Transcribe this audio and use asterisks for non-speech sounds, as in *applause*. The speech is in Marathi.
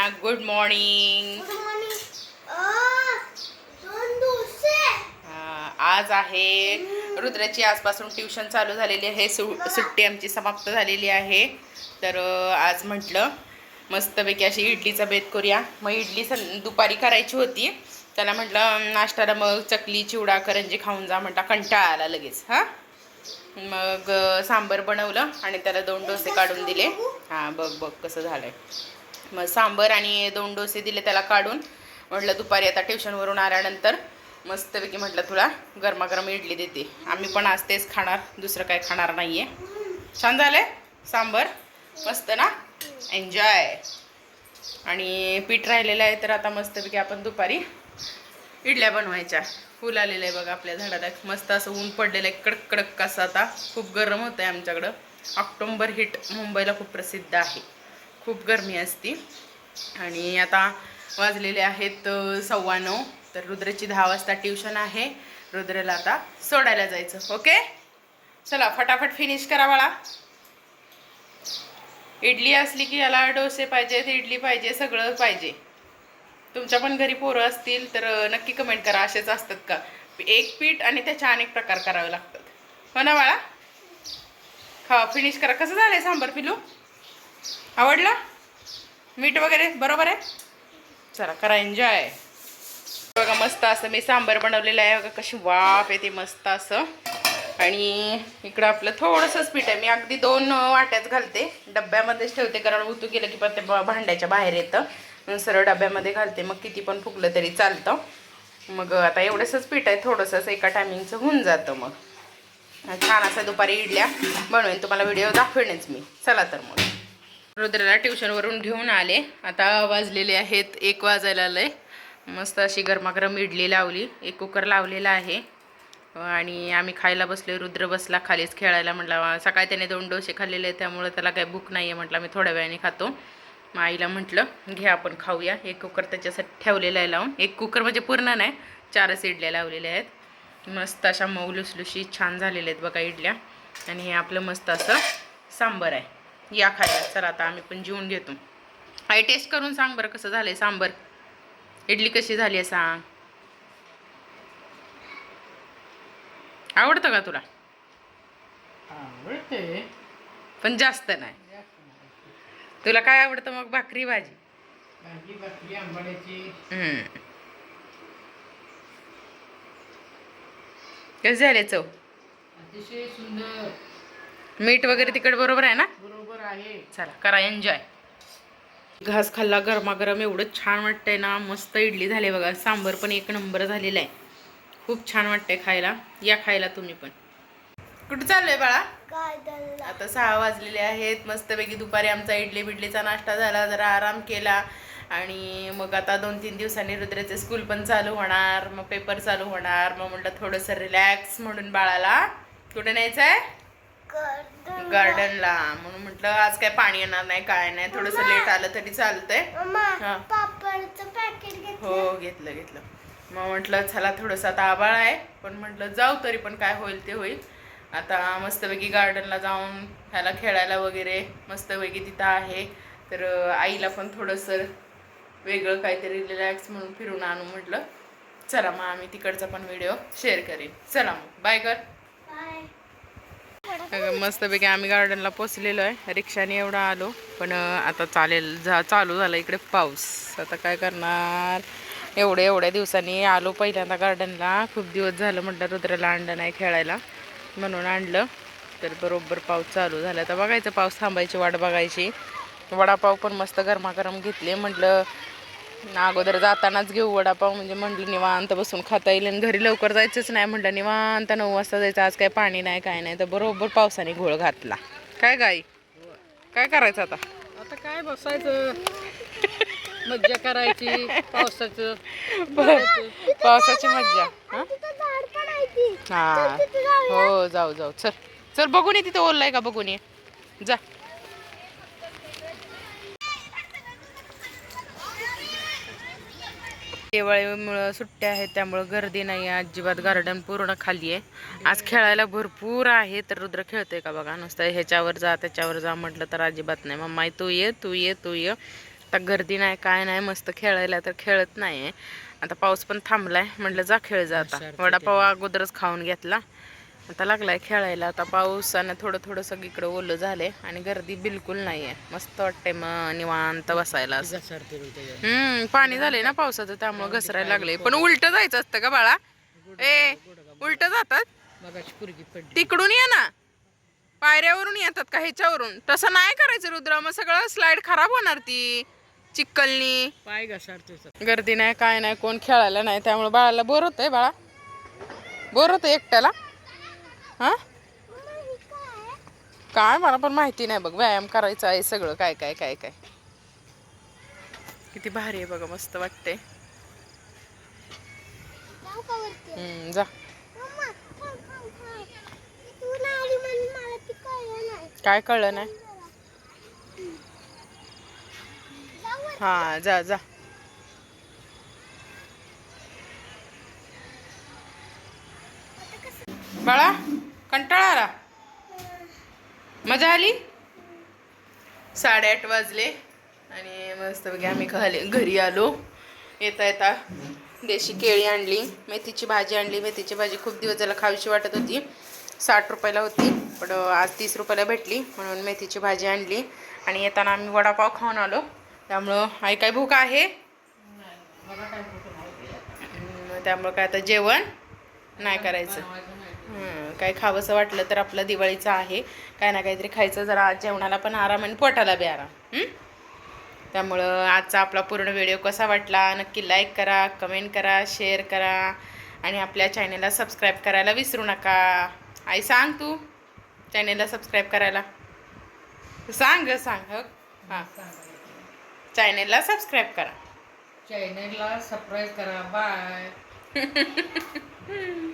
सगळ्यांना गुड मॉर्निंग आज आहे रुद्राची आजपासून ट्युशन चालू झालेली आहे. सु सुट्टी आमची समाप्त झालेली आहे. तर आज म्हटलं मस्तपैकी अशी इडलीचा बेत करूया. मग इडली सं दुपारी करायची होती. त्याला म्हटलं नाश्त्याला मग चकली चिवडा करंजी खाऊन जा म्हटलं. कंटाळा आला लगेच हां. मग सांबर बनवलं आणि त्याला दोन डोसे काढून दिले. हां बघ बघ कसं झालंय. मग सांबर आणि दोन डोसे दिले त्याला काढून. म्हटलं दुपारी आता ट्युशनवरून आल्यानंतर मस्तपैकी म्हटलं तुला गरमागरम इडली देते. आम्ही पण आज तेच खाणार दुसरं काय खाणार नाही आहे छान झालं सांबर? मस्त ना? एन्जॉय आणि पीठ राहिलेलं आहे तर आता मस्तपैकी आपण दुपारी इडल्या बनवायच्या. फुल आलेलं आहे बघा आपल्या झाडाला मस्त असं ऊन पडलेलं आहे. कडक कडक कसं आता. खूप गरम होतं आहे आमच्याकडं. ऑक्टोंबर हिट मुंबईला खूप प्रसिद्ध आहे. खूप गरमी असती. आणि आता वाजलेले आहेत सव्वा नऊ तर रुद्रची दहा वाजता ट्युशन आहे. रुद्रला आता सोडायला जायचं. ओके? चला फटाफट फिनिश करा बाळा. इडली असली की याला डोसे पाहिजेत इडली पाहिजे सगळं पाहिजे. तुमच्या पण घरी पोरं असतील तर नक्की कमेंट करा. असेच असतात का? एक पीठ आणि त्याचे अनेक प्रकार करावे लागतात. हो ना बाळा? खा फिनिश करा. कसं झालं आहे सांबर पिलू आवडला? मीठ वगैरे? बरोबर आहे? चला करा एन्जॉय बघा मस्त असं मी सांबार बनवलेलं आहे. बघा कशी वाफ येते मस्त असं. आणि इकडं आपलं थोडंसंच पीठ आहे. मी अगदी दोन वाट्याच घालते. डब्यामध्येच ठेवते कारण उतू केलं की पण ते भांड्याच्या बाहेर येतं. सरळ डब्यामध्ये घालते. मग किती पण फुगलं तरी चालतं. मग आता एवढंसंच पीठ आहे. थोडंसंच एका टायमिंगचं होऊन जातं मग. छान असं दुपारी इडल्या. बनवेन. तुम्हाला व्हिडिओ दाखवेनच मी. चला तर मग. रुद्राला ट्युशनवरून घेऊन आले. आता वाजलेले आहेत एक वाजायला आलं आहे मस्त अशी गरमागरम इडली लावली. एक कुकर लावलेला आहे. आणि आम्ही खायला बसलो रुद्र बसला खालीच खेळायला म्हटला सकाळी त्याने दोन डोसे खाल्लेले आहेत त्यामुळं त्याला काही भूक नाही आहे म्हटलं. मी थोड्या वेळाने खातो. मग आईला म्हटलं घे आपण खाऊया. एक कुकर त्याच्यासाठी ठेवलेला आहे लावून. एक कुकर म्हणजे पूर्ण नाही चारच इडल्या लावलेल्या आहेत. मस्त अशा मऊ लुसलुशी छान झालेल्या आहेत बघा इडल्या. आणि हे आपलं मस्त असं सांबर आहे. या खायला. चला आता आम्ही पण जेवून घेतो. आई टेस्ट करून सांग बरं कसं झालंय सांबर. इडली कशी झाली आहे सांग. आवडतं का तुला? आवडते. पण जास्त नाही. तुला काय आवडतं मग भाकरी भाजी? भाजी भाकरी आंबाड्याची हम्म. कशी झाले चव? अतिशय सुंदर. मीठ वगैरे तिकड बरोबर आहे ना? बरोबर. आहे. चला करा एन्जॉय घास खाल्ला गरमागरम एवढं छान वाटतंय ना. मस्त इडली झाली बघा. सांबर पण एक नंबर झालेला आहे खूप छान वाटतंय खायला. या खायला तुम्ही पण. कुठं चाललोय बाळा? आता सहा वाजलेले आहेत. मस्तपैकी दुपारी आमचा इडली बिडलीचा नाश्ता झाला. जरा आराम केला. आणि मग आता दोन तीन दिवसांनी रुद्राचे स्कूल पण चालू होणार. मग पेपर चालू होणार. मग म्हटलं थोडंसं रिलॅक्स म्हणून बाळाला. कुठे न्यायचं आहे गार्डनला म्हणून म्हटलं आज काय पाणी येणार नाही काय नाही. थोडंसं लेट आलं तरी चालतंय. हा. घेतलं. हो घेतलं मग म्हटलं चला थोडंसं आता आबाळ आहे. पण म्हटलं जाऊ तरी पण काय होईल ते होईल. आता मस्तपैकी गार्डनला जाऊन ह्याला खेळायला वगैरे मस्तपैकी तिथं आहे. तर आईला पण थोडंसं वेगळं काहीतरी रिलॅक्स म्हणून फिरून आणू म्हटलं. चला मग आम्ही तिकडचा पण व्हिडिओ शेअर करेन. चला मग. बाय कर बाय मस्तपैकी आम्ही गार्डनला पोचलेलो आहे. रिक्षाने एवढं आलो पण आता चालेल जा चालू झाला इकडे पाऊस. आता काय करणार? एवढ्या एवढ्या दिवसांनी आलो पहिल्यांदा गार्डनला खूप दिवस झालं म्हटलं रुद्राला आणलं नाही खेळायला. म्हणून आणलं. तर बरोबर पाऊस चालू झाला. तर बघायचं पाऊस थांबायची वाट बघायची. वडापाव पण मस्त गरमागरम घेतले. म्हटलं अगोदर जातानाच घेऊ वडापाव म्हणजे म्हटलं निवांत बसून खाता येईल. आणि घरी लवकर जायचंच नाही म्हटलं निवांत नऊ वाजता जायचं आज काय पाणी नाही काय नाही. तर बरोबर पावसाने घोळ घातला. काय गाई? काय करायचं आता? आता काय बसायचं? मज्जा करायची पावसाचं. पावसाची मज्जा. हा? हा. हो जाऊ जाऊ. चल. चल बघून ये तिथं ओललाय का? बघून ये. दिवाळीमुळं सुट्ट्या आहेत त्यामुळं गर्दी नाही आहे अजिबात गार्डन पूर्ण खाली आहे. आज खेळायला भरपूर आहे तर रुद्र खेळतोय का बघा? नुसतं ह्याच्यावर जा त्याच्यावर जा म्हटलं तर अजिबात नाही. मम्मा तू ये तू ये तू ये. आता गर्दी नाही काय नाही मस्त खेळायला तर खेळत नाही आता पाऊस पण थांबलाय म्हटलं जा खेळ जा आता. वडापाव अगोदरच खाऊन घेतला. आता लागलाय खेळायला. आता पाऊस आणि थोडं थोडं सगळीकडे ओलं झालंय आणि गर्दी बिलकुल नाही आहे मस्त वाटतंय मग निवांत बसायला. हम्म पाणी झालंय ना पावसाचं त्यामुळे घसरायला लागले पण उलट जायचं असतं का बाळा? ए उलट जातात? तिकडून ये ना. पायऱ्यावरून येतात का ह्याच्यावरून? तसं नाही करायचं रुद्र. मग सगळं स्लाइड खराब होणार ती चिक्कलनी. पाय घसरते गर्दी नाही काय नाही कोण खेळायला नाही. त्यामुळे बाळाला बोर होतंय बाळा. बोर होतं एकट्याला. हा? काय मला पण माहिती नाही बघ व्यायाम करायचा आहे सगळं काय काय काय काय. किती भारी आहे बघा मस्त वाटते जा. काय कळलं नाही. हा जा जा. बाळा? कंटाळा आला? मजा आली? साडेआठ वाजले आणि मस्त बघा आम्ही खाली घरी आलो. येता येता देशी केळी आणली मेथीची भाजी आणली. मेथीची भाजी खूप दिवस झाला खावीशी वाटत होती. साठ रुपयाला होती पण आज तीस रुपयाला भेटली. म्हणून मेथीची भाजी आणली आणि येताना आम्ही वडापाव खाऊन आलो. त्यामुळं आई काय भूक आहे? त्यामुळं काय आता जेवण नाही करायचं. काय खावंसं वाटलं तर आपलं दिवाळीचं आहे. काय ना काहीतरी खायचं जरा आज जेवणाला पण आराम आणि पोटाला बी आराम? त्यामुळं आजचा आपला पूर्ण व्हिडिओ कसा वाटला नक्की लाईक करा कमेंट करा शेअर करा. आणि आपल्या चॅनेलला सबस्क्राईब करायला विसरू नका. आई सांग तू चॅनेलला सबस्क्राईब करायला. सांग ग सांग. हां? चॅनेलला सबस्क्राईब करा. चॅनलला सबस्क्राईब करा. बाय *laughs*